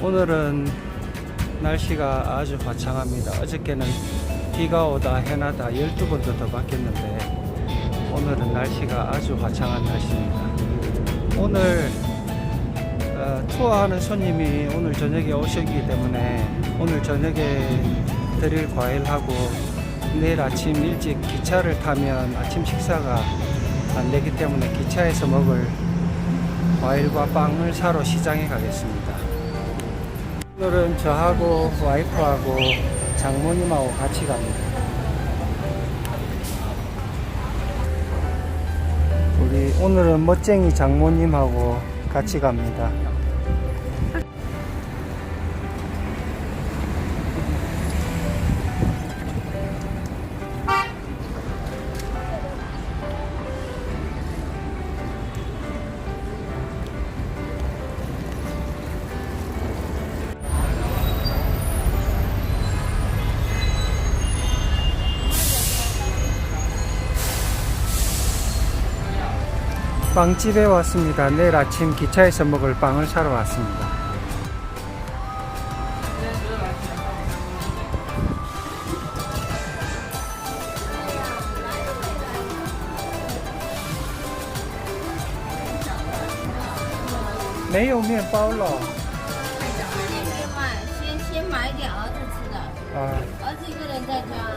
오늘은 날씨가 아주 화창합니다. 어저께는 비가 오다 해나다 12번도 더 바뀌었는데 오늘은 날씨가 아주 화창한 날씨입니다. 오늘 어, 투어하는 손님이 오늘 저녁에 오시기 때문에 오늘 저녁에 드릴 과일하고 내일 아침 일찍 기차를 타면 아침 식사가 안 되기 때문에 기차에서 먹을 과일과 빵을 사러 시장에 가겠습니다. 오늘은 저하고 와이프하고 장모님하고 같이 갑니다. 우리 오늘은 멋쟁이 장모님하고 같이 갑니다. 빵집에 왔습니다. 내일 아침 기차에서 먹을 빵을 사러 왔습니다.没有面包了另外，先先买给儿子吃的，啊！儿子一个人在家。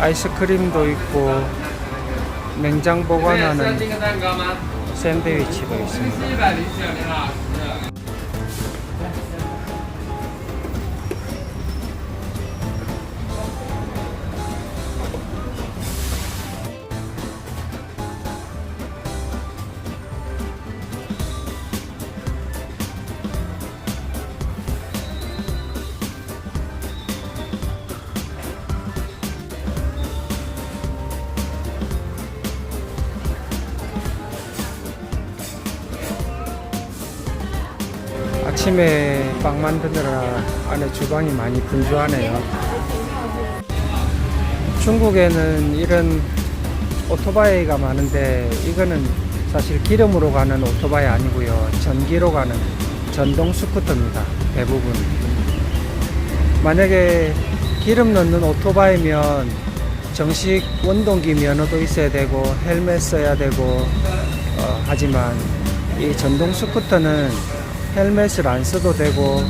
아이스크림도 있고 냉장 보관하는 샌드위치도 있습니다. 아침에 빵 만드느라 안에 주방이 많이 분주하네요. 중국에는 이런 오토바이가 많은데 이거는 사실 기름으로 가는 오토바이 아니고요. 전기로 가는 전동 스쿠터입니다. 대부분. 만약에 기름 넣는 오토바이면 정식 원동기 면허도 있어야 되고 헬멧 써야 되고 어, 하지만 이 전동 스쿠터는 헬멧을 안 써도 되고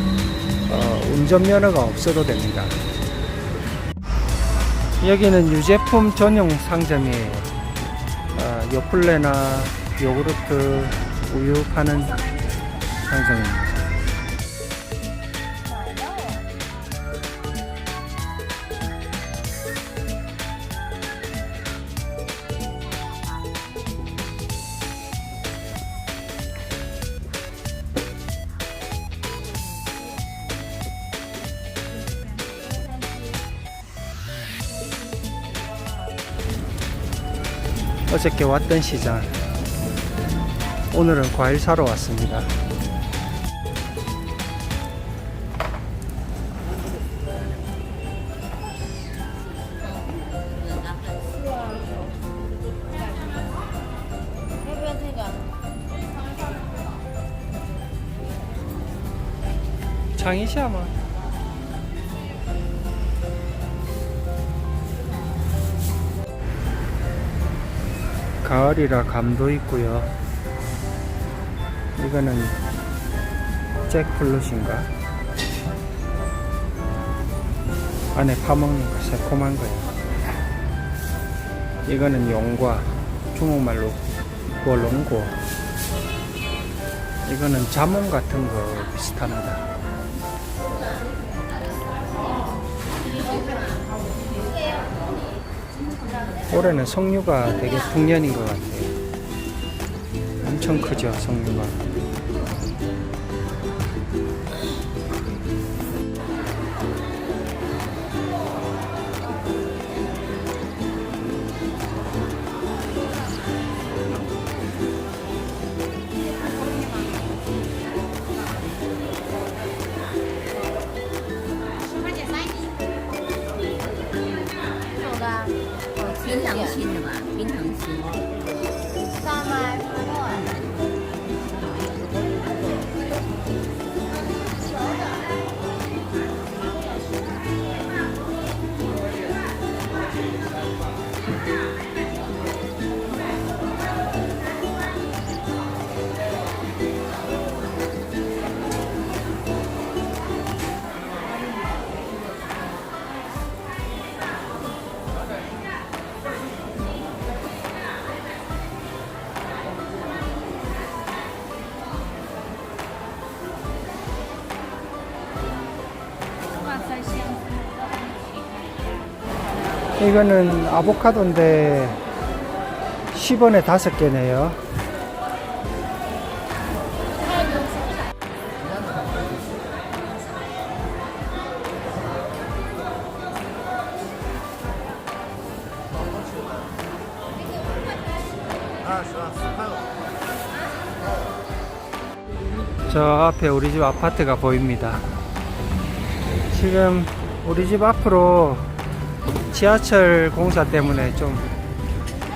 어, 운전면허가 없어도 됩니다. 여기는 유제품 전용 상점이에요. 어, 요플레나 요구르트, 우유 파는 상점입니다. 어저께 왔던 시장. 오늘은 과일 사러 왔습니다. 장이시 아마. 가을이라 감도 있고요. 이거는 잭플룻인가? 안에 파먹는 거 새콤한 거예요. 이거는 용과 중국말로 구얼롱고 이거는 자몽 같은 거 비슷합니다. 올해는 석류가 되게 풍년인 것 같아요. 엄청 크죠, 석류가. Yeah. 이거는 아보카도인데 10원에 5개네요. 저 앞에 우리 집 아파트가 보입니다. 지금 우리 집 앞으로 지하철 공사 때문에 좀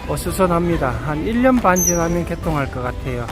어수선합니다. 한 1년 반 지나면 개통할 것 같아요.